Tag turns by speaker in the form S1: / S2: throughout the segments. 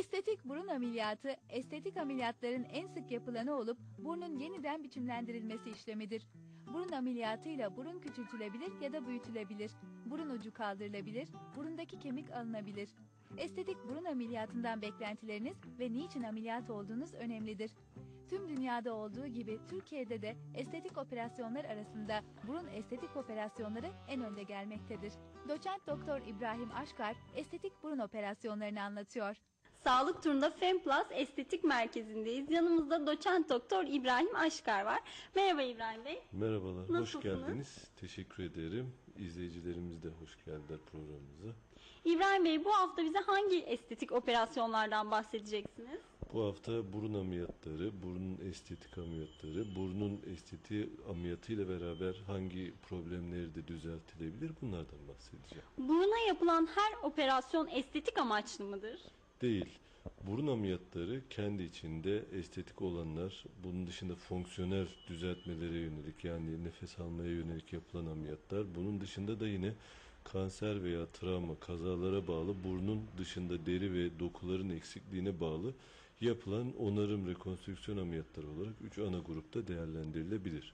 S1: Estetik burun ameliyatı, estetik ameliyatların en sık yapılanı olup burnun yeniden biçimlendirilmesi işlemidir. Burun ameliyatıyla burun küçültülebilir ya da büyütülebilir. Burun ucu kaldırılabilir, burundaki kemik alınabilir. Estetik burun ameliyatından beklentileriniz ve niçin ameliyat olduğunuz önemlidir. Tüm dünyada olduğu gibi Türkiye'de de estetik operasyonlar arasında burun estetik operasyonları en önde gelmektedir. Doçent Doktor İbrahim Aşkar estetik burun operasyonlarını anlatıyor.
S2: Sağlık turunda Femplus Estetik Merkezi'ndeyiz. Yanımızda doçent doktor İbrahim Aşkar var. Merhaba İbrahim Bey.
S3: Merhabalar, hoş
S2: Nasılsınız?
S3: geldiniz. Teşekkür ederim. İzleyicilerimiz de hoş geldiler programımıza.
S2: İbrahim Bey bu hafta bize hangi estetik operasyonlardan bahsedeceksiniz?
S3: Bu hafta burun ameliyatları, burun estetik ameliyatları, burnun estetiği ameliyatıyla beraber hangi problemleri de düzeltilebilir bunlardan bahsedeceğim.
S2: Buruna yapılan her operasyon estetik amaçlı mıdır?
S3: Değil. Burun ameliyatları kendi içinde estetik olanlar, bunun dışında fonksiyonel düzeltmelere yönelik yani nefes almaya yönelik yapılan ameliyatlar. Bunun dışında da yine kanser veya travma, kazalara bağlı burnun dışında deri ve dokuların eksikliğine bağlı yapılan onarım rekonstrüksiyon ameliyatları olarak üç ana grupta değerlendirilebilir.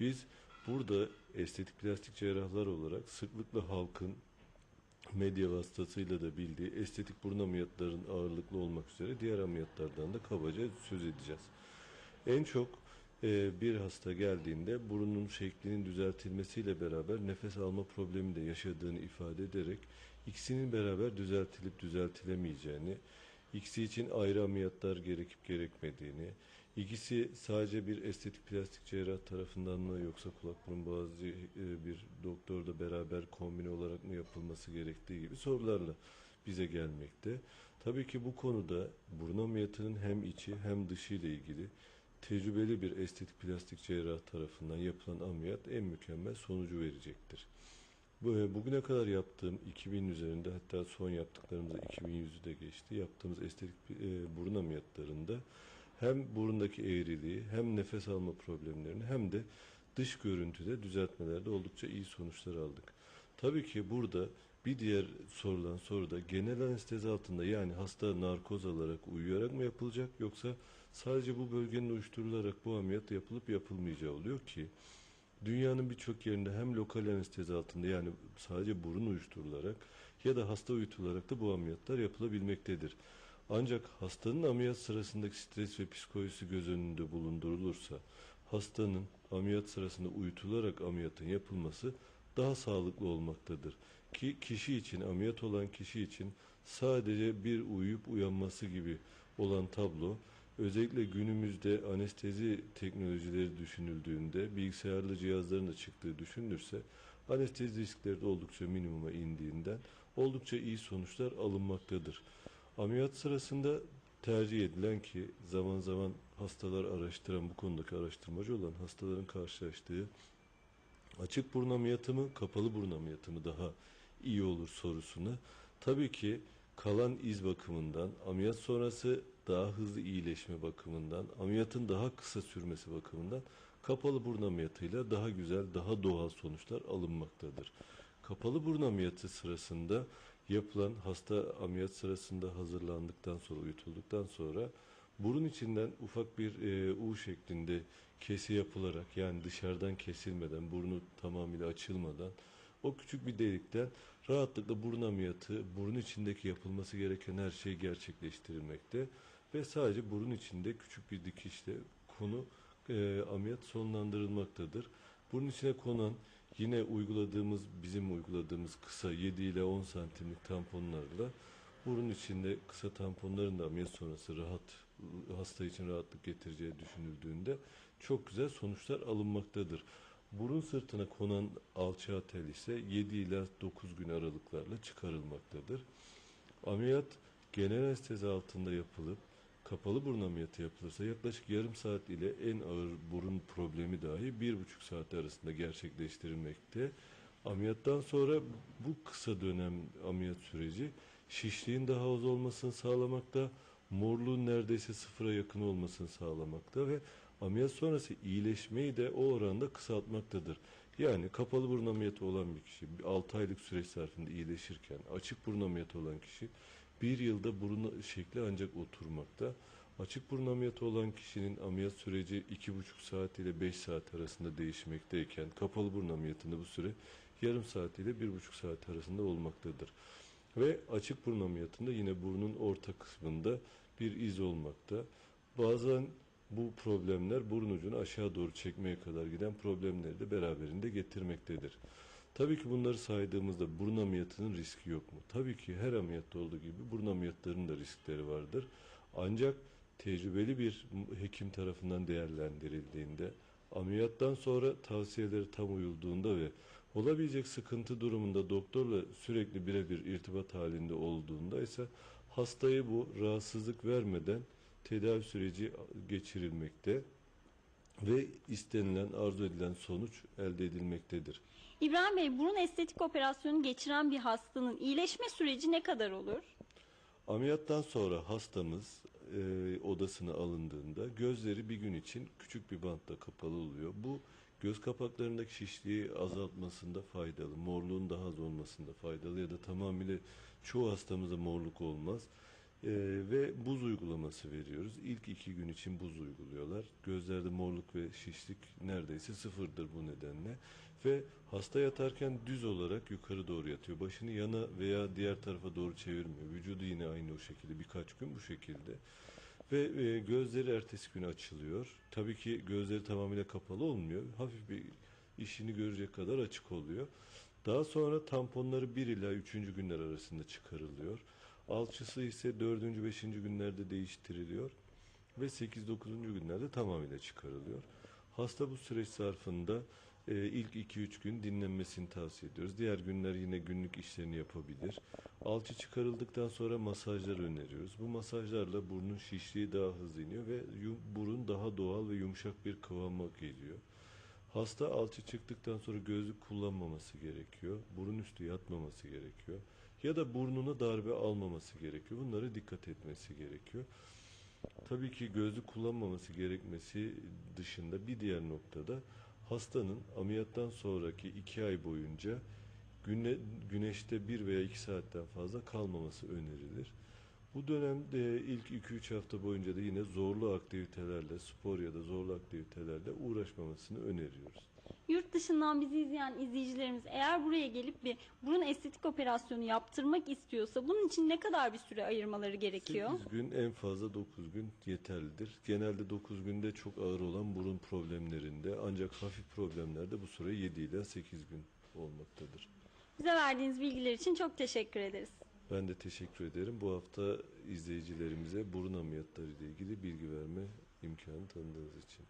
S3: Biz burada estetik plastik cerrahlar olarak sıklıkla halkın medya vasıtasıyla da bildiği estetik burun ameliyatlarının ağırlıklı olmak üzere diğer ameliyatlardan da kabaca söz edeceğiz. En çok e, bir hasta geldiğinde burunun şeklinin düzeltilmesiyle beraber nefes alma problemi de yaşadığını ifade ederek ikisinin beraber düzeltilip düzeltilemeyeceğini, ikisi için ayrı ameliyatlar gerekip gerekmediğini, ikisi sadece bir estetik plastik cerrah tarafından mı yoksa kulak burun boğaz e, bir doktorla beraber kombine olarak mı yapılması gerektiği gibi sorularla bize gelmekte. Tabii ki bu konuda burun ameliyatının hem içi hem dışı ile ilgili tecrübeli bir estetik plastik cerrah tarafından yapılan ameliyat en mükemmel sonucu verecektir. E, Bugüne kadar yaptığım 2000 üzerinde hatta son yaptıklarımızda 2100'ü de geçti. Yaptığımız estetik e, burun ameliyatlarında hem burundaki eğriliği hem nefes alma problemlerini hem de dış görüntüde düzeltmelerde oldukça iyi sonuçlar aldık. Tabii ki burada bir diğer sorulan soru da genel anestezi altında yani hasta narkoz alarak uyuyarak mı yapılacak yoksa sadece bu bölgenin uyuşturularak bu ameliyat yapılıp yapılmayacağı oluyor ki Dünyanın birçok yerinde hem lokal anestezi altında yani sadece burun uyuşturularak ya da hasta uyutularak da bu ameliyatlar yapılabilmektedir. Ancak hastanın ameliyat sırasındaki stres ve psikolojisi göz önünde bulundurulursa hastanın ameliyat sırasında uyutularak ameliyatın yapılması daha sağlıklı olmaktadır. Ki kişi için ameliyat olan kişi için sadece bir uyuyup uyanması gibi olan tablo Özellikle günümüzde anestezi teknolojileri düşünüldüğünde bilgisayarlı cihazların da çıktığı düşünülürse anestezi riskleri de oldukça minimuma indiğinden oldukça iyi sonuçlar alınmaktadır. Ameliyat sırasında tercih edilen ki zaman zaman hastalar araştıran bu konudaki araştırmacı olan hastaların karşılaştığı açık burun ameliyatı mı kapalı burun ameliyatı mı daha iyi olur sorusuna tabii ki kalan iz bakımından ameliyat sonrası daha hızlı iyileşme bakımından ameliyatın daha kısa sürmesi bakımından kapalı burun ameliyatıyla daha güzel daha doğal sonuçlar alınmaktadır. Kapalı burun ameliyatı sırasında yapılan hasta ameliyat sırasında hazırlandıktan sonra uyutulduktan sonra burun içinden ufak bir e, U şeklinde kesi yapılarak yani dışarıdan kesilmeden burnu tamamıyla açılmadan o küçük bir delikten rahatlıkla burun ameliyatı, burun içindeki yapılması gereken her şey gerçekleştirilmekte ve sadece burun içinde küçük bir dikişle konu e, ameliyat sonlandırılmaktadır. Burun içine konan yine uyguladığımız bizim uyguladığımız kısa 7 ile 10 santimlik tamponlarla burun içinde kısa tamponların da ameliyat sonrası rahat hasta için rahatlık getireceği düşünüldüğünde çok güzel sonuçlar alınmaktadır. Burun sırtına konan alçağı tel ise 7 ila 9 gün aralıklarla çıkarılmaktadır. Ameliyat genel anestezi altında yapılıp kapalı burun ameliyatı yapılırsa yaklaşık yarım saat ile en ağır burun problemi dahi bir buçuk saat arasında gerçekleştirilmekte. Ameliyattan sonra bu kısa dönem ameliyat süreci şişliğin daha az olmasını sağlamakta, morluğun neredeyse sıfıra yakın olmasını sağlamakta ve ameliyat sonrası iyileşmeyi de o oranda kısaltmaktadır. Yani kapalı burun ameliyatı olan bir kişi 6 aylık süreç zarfında iyileşirken açık burun ameliyatı olan kişi bir yılda burun şekli ancak oturmakta. Açık burun ameliyatı olan kişinin ameliyat süreci 2,5 saat ile 5 saat arasında değişmekteyken kapalı burun ameliyatında bu süre yarım saat ile 1,5 saat arasında olmaktadır. Ve açık burun ameliyatında yine burnun orta kısmında bir iz olmakta. Bazen bu problemler burun ucunu aşağı doğru çekmeye kadar giden problemleri de beraberinde getirmektedir. Tabii ki bunları saydığımızda burun ameliyatının riski yok mu? Tabii ki her ameliyatta olduğu gibi burun ameliyatlarının da riskleri vardır. Ancak tecrübeli bir hekim tarafından değerlendirildiğinde, ameliyattan sonra tavsiyeleri tam uyulduğunda ve olabilecek sıkıntı durumunda doktorla sürekli birebir irtibat halinde olduğunda ise hastayı bu rahatsızlık vermeden tedavi süreci geçirilmekte ve istenilen, arzu edilen sonuç elde edilmektedir.
S2: İbrahim Bey burun estetik operasyonu geçiren bir hastanın iyileşme süreci ne kadar olur?
S3: Ameliyattan sonra hastamız e, odasına alındığında gözleri bir gün için küçük bir bantla kapalı oluyor. Bu göz kapaklarındaki şişliği azaltmasında faydalı, morluğun daha az olmasında faydalı ya da tamamıyla çoğu hastamızda morluk olmaz. E, ve buz uygulaması veriyoruz. İlk iki gün için buz uyguluyorlar. Gözlerde morluk ve şişlik neredeyse sıfırdır bu nedenle. Ve hasta yatarken düz olarak yukarı doğru yatıyor. Başını yana veya diğer tarafa doğru çevirmiyor. Vücudu yine aynı o şekilde birkaç gün bu şekilde. Ve e, gözleri ertesi gün açılıyor. Tabii ki gözleri tamamıyla kapalı olmuyor. Hafif bir işini görecek kadar açık oluyor. Daha sonra tamponları 1 ila 3. günler arasında çıkarılıyor. Alçısı ise 4. 5. günlerde değiştiriliyor ve 8-9. günlerde tamamıyla çıkarılıyor. Hasta bu süreç zarfında e, ilk 2-3 gün dinlenmesini tavsiye ediyoruz. Diğer günler yine günlük işlerini yapabilir. Alçı çıkarıldıktan sonra masajlar öneriyoruz. Bu masajlarla burnun şişliği daha hızlı iniyor ve burun daha doğal ve yumuşak bir kıvama geliyor. Hasta alçı çıktıktan sonra gözlük kullanmaması gerekiyor. Burun üstü yatmaması gerekiyor. Ya da burnuna darbe almaması gerekiyor. Bunlara dikkat etmesi gerekiyor. Tabii ki gözlük kullanmaması gerekmesi dışında bir diğer noktada hastanın ameliyattan sonraki iki ay boyunca güne, güneşte bir veya iki saatten fazla kalmaması önerilir. Bu dönemde ilk 2-3 hafta boyunca da yine zorlu aktivitelerle, spor ya da zorlu aktivitelerle uğraşmamasını öneriyoruz.
S2: Yurt dışından bizi izleyen izleyicilerimiz eğer buraya gelip bir burun estetik operasyonu yaptırmak istiyorsa bunun için ne kadar bir süre ayırmaları gerekiyor?
S3: 8 gün en fazla 9 gün yeterlidir. Genelde 9 günde çok ağır olan burun problemlerinde ancak hafif problemlerde bu süre 7 ile 8 gün olmaktadır.
S2: Bize verdiğiniz bilgiler için çok teşekkür ederiz.
S3: Ben de teşekkür ederim. Bu hafta izleyicilerimize burun ameliyatları ile ilgili bilgi verme imkanı tanıdığınız için.